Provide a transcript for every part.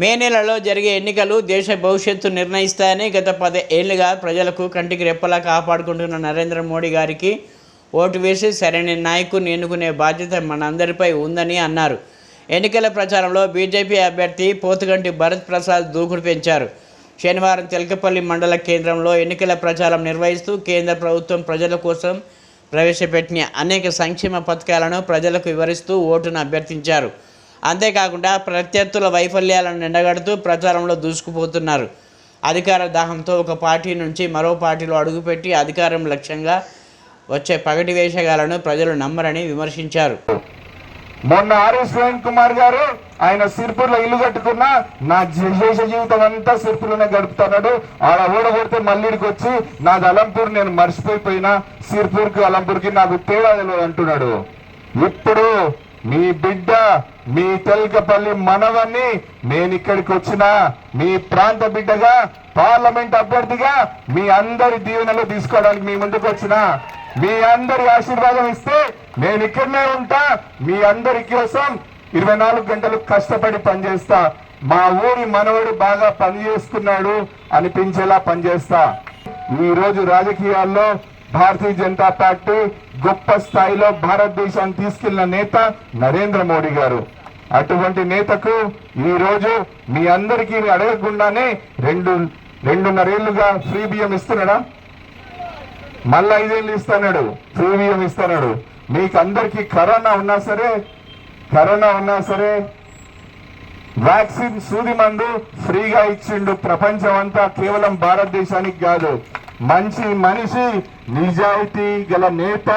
మే నెలలో జరిగే ఎన్నికలు దేశ భవిష్యత్తు నిర్ణయిస్తాయని గత పది ఏళ్ళుగా ప్రజలకు కంటికి రెప్పలా కాపాడుకుంటున్న నరేంద్ర మోడీ గారికి ఓటు వేసి సరైన నాయకుని ఎన్నుకునే బాధ్యత మనందరిపై ఉందని అన్నారు. ఎన్నికల ప్రచారంలో బీజేపీ అభ్యర్థి పోతుగంటి భరత్ ప్రసాద్ దూకుడు పెంచారు. శనివారం తెలకపల్లి మండల కేంద్రంలో ఎన్నికల ప్రచారం నిర్వహిస్తూ కేంద్ర ప్రభుత్వం ప్రజల కోసం ప్రవేశపెట్టిన అనేక సంక్షేమ పథకాలను ప్రజలకు వివరిస్తూ ఓటును అభ్యర్థించారు. అంతేకాకుండా ప్రత్యర్థుల వైఫల్యాలను ఎండగడుతూ ప్రచారంలో దూసుకుపోతున్నారు. అధికార దాహంతో ఒక పార్టీ నుంచి మరో పార్టీలో అడుగుపెట్టి అధికారం లక్ష్యంగా వచ్చే పగటి వేషగాలను ప్రజలు నమ్మరని విమర్శించారు. మొన్న ఆర్ఎస్ ప్రవీణ్ కుమార్ గారు ఆయన సిర్పూర్లో ఇల్లు కట్టుకున్న నా జీ- శేష జీవితం అంతా సిర్పూర్లోనే గడుపుతున్నాడు. ఆడ ఓడగొడితే మళ్ళీడికి వచ్చి నాది అలంపూర్ నేను మర్చిపోయిపోయినా. సిర్పూర్కి అలంపూర్కి నాకు తేడా తెలియదు అంటున్నాడు. ఇప్పుడు మీ బిడ్డ మీ తెల్కపల్లి మనవన్ని నేను ఇక్కడికి వచ్చిన మీ ప్రాంత బిడ్డగా పార్లమెంట్ అభ్యర్థిగా మీ అందరి దీవెనలు తీసుకోవడానికి మీ ముందుకు వచ్చిన మీ అందరి ఆశీర్వాదం ఇస్తే నేను ఇక్కడనే ఉంటా మీ అందరి కోసం ఇరవై నాలుగు గంటలు కష్టపడి పనిచేస్తా. మా ఊరి మనవడు బాగా పనిచేస్తున్నాడు అనిపించేలా పనిచేస్తా. ఈ రోజు రాజకీయాల్లో భారతీయ జనతా పార్టీ గొప్ప స్థాయిలో భారతదేశాన్ని తీసుకెళ్ళిన నేత నరేంద్ర మోడీ గారు. అటువంటి నేతకు ఈ రోజు మీ అందరికీ అడగకుండానే రెండు రెండున్నరేళ్ళుగా ఫ్రీ బియ్యం ఇస్తున్నాడా? మళ్ళా ఐదేళ్ళు ఇస్తున్నాడు ఫ్రీ బియ్యం ఇస్తున్నాడు మీకు అందరికీ కరోనా ఉన్నా సరే కరోనా ఉన్నా సరే వ్యాక్సిన్ సూది మందు ఫ్రీగా ఇచ్చిండు ప్రపంచం అంతా కేవలం భారతదేశానికి కాదు. మంచి మనిషి నిజాయితీ గల నేత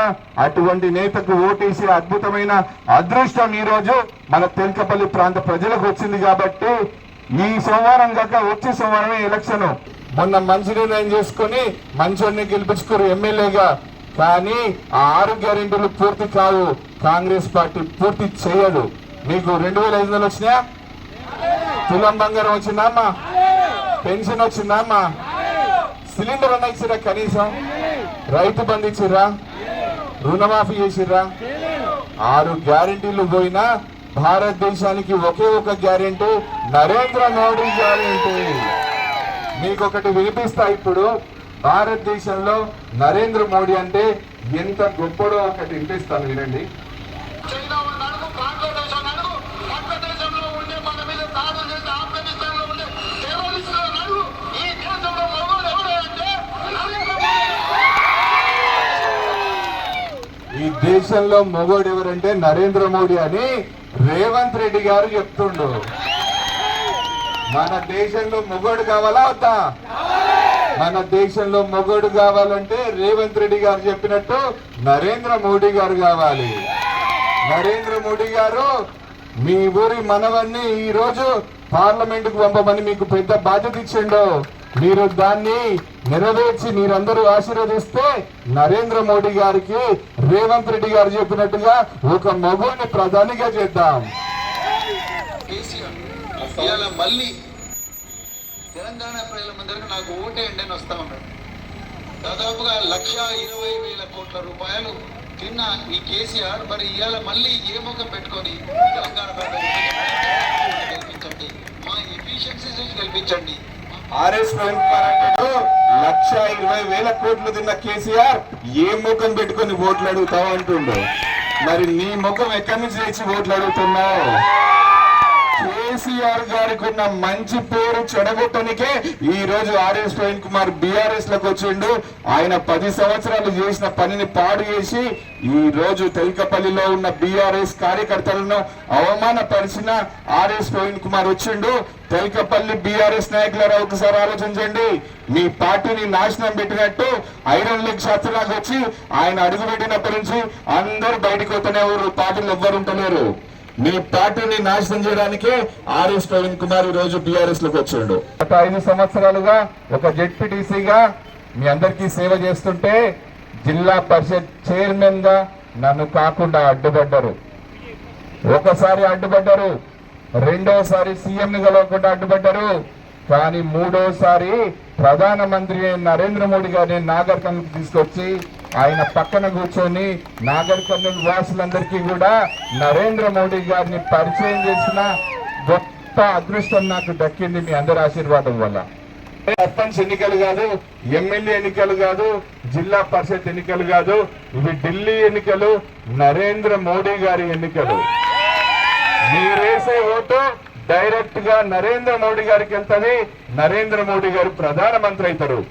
అటువంటి నేతకు ఓటేసే అద్భుతమైన అదృష్టం ఈరోజు మన తెల్కపల్లి ప్రాంత ప్రజలకు వచ్చింది కాబట్టి ఈ సోమవారం కాక వచ్చే సోమవారమే ఎలక్షన్. మొన్న మంచి నిర్ణయం చేసుకుని మంచోడిని గెలిపించుకోరు ఎమ్మెల్యేగా. కానీ ఆ ఆరు గ్యారెంటీలు పూర్తి కావు. కాంగ్రెస్ పార్టీ పూర్తి చేయదు. నీకు రెండు వేల ఐదు వందలు వచ్చినాయా? తులం బంగారం వచ్చిందమ్మా పెన్షన్ వచ్చిందమ్మా సిలిండర్ అన్న ఇచ్చిరా కనీసం? రైతు బంధు ఇచ్చిర్రా? రుణమాఫీ చేసిర్రా? ఆరు గ్యారెంటీలు పోయినా భారతదేశానికి ఒకే ఒక గ్యారెంటీ నరేంద్ర మోడీ గ్యారెంటీ. మీకు ఒకటి వినిపిస్తా ఇప్పుడు భారతదేశంలో నరేంద్ర మోడీ అంటే ఎంత గొప్పడో ఒకటి వినిపిస్తాను వినండి చైనా ఉన్నాడు బంగ్లాదేశ్ ఉన్నాడు భారతదేశంలో ఉండే మన మీద దాడులు చేస్తే ఆఫ్ఘనిస్తాన్లో ఉండే టెర్రరిస్టులు ఉన్నాడు ఈ దేశంలో మొగోడు ఎవరు అంటే నరేంద్ర మోడీ ఈ దేశంలో మొగోడు ఎవరంటే నరేంద్ర మోడీ అని రేవంత్ రెడ్డి గారు చెప్తుండు. మన దేశంలో మొగోడు కావాలా వద్దా? మన దేశంలో మొగోడు కావాలంటే రేవంత్ రెడ్డి గారు చెప్పినట్టు నరేంద్ర మోడీ గారు కావాలి. నరేంద్ర మోడీ గారు మీ ఊరి మనవన్ని ఈరోజు పార్లమెంటుకు పంపమని మీకు పెద్ద బాధ్యత ఇచ్చిండు. మీరు దాన్ని నెరవేర్చి మీరందరూ ఆశీర్వదిస్తే నరేంద్ర మోడీ గారికి రేవంత్ రెడ్డి గారు చెప్పినట్టుగా ఒక మగుని ప్రధానిగా చేద్దాం. మళ్ళీ తెలంగాణ ప్రజలందరికీ నాకు ఓటేయండి అని వస్తా ఉన్నాడు. దాదాపుగా లక్ష ఇరవై వేల కోట్ల రూపాయలు తిన్న ఈ కేసీఆర్ మరి ఇవాళ మళ్ళీ ఏ ముఖం పెట్టుకొని తెలంగాణ ప్రజలకు గెలిపించండి మా ఎఫిషియన్సీ చూసి గెలిపించండి ఆర్ఎస్ ప్రవీణ్ లక్ష ఇరవై వేల కోట్లు తిన్న కేసీఆర్ ఏ ముఖం పెట్టుకొని ఓట్లు అడుగుతావు అంటుండు? మరి నీ ముఖం ఎక్కడి నుంచి తెచ్చి ఓట్లు అడుగుతున్నావు? కేసీఆర్ గారికి ఉన్న మంచి పేరు చెడగొట్టనికే ఈ రోజు ఆర్ఎస్ ప్రవీణ్ కుమార్ బీఆర్ఎస్లకు వచ్చిండు. ఆయన పది సంవత్సరాలు చేసిన పనిని పాడు చేసి ఈ రోజు తెల్కపల్లిలో ఉన్న బీఆర్ఎస్ కార్యకర్తలను అవమానపరిచిన ఆర్ఎస్ ప్రవీణ్ కుమార్ వచ్చిండు. తెల్కపల్లి బీఆర్ఎస్ నాయకులారా ఒకసారి ఆలోచించండి. మీ పార్టీని నాశనం పెట్టినట్టు ఐరన్ లీగ్ సత్యనాథ్ వచ్చి ఆయన అడుగు పెట్టినప్పటి నుంచి అందరూ బయటకు వస్తూనే ఊరు పార్టీలు ఎవ్వరు ఉంటలేరు మీ పార్టీని నాశనం చేయడానికే ఆర్ఎస్ ప్రవీణ్ కుమార్ ఈ రోజు బీఆర్ఎస్లోకి వచ్చాడు. గత ఐదు సంవత్సరాలుగా ఒక జెడ్పీటీసీగా మీ అందరికీ సేవ చేస్తుంటే జిల్లా పరిషత్ చైర్మన్గా నన్ను కాకుండా అడ్డుపడ్డారు. ఒకసారి అడ్డుపడ్డారు రెండోసారి సీఎం కలవకుండా అడ్డుపడ్డారు. కానీ మూడోసారి ప్రధానమంత్రి నరేంద్ర మోడీ గారిని నాగర్ తీసుకొచ్చి ఆయన పక్కన కూర్చొని నాగర్ కర్నూలు వాసులందరికీ కూడా నరేంద్ర మోడీ గారిని పరిచయం చేసిన గొప్ప అదృష్టం నాకు దక్కింది మీ అందరి ఆశీర్వాదం వల్ల. సర్పంచ్ ఎన్నికలు కాదు ఎమ్మెల్యే ఎన్నికలు కాదు జిల్లా పరిషత్ ఎన్నికలు కాదు ఇవి ఢిల్లీ ఎన్నికలు నరేంద్ర మోడీ గారి ఎన్నికలు. మీరేసే ఓటు డైరెక్ట్గా నరేంద్ర మోడీ గారికి వెళ్తుంది నరేంద్ర మోడీ గారు ప్రధానమంత్రి అవుతారు.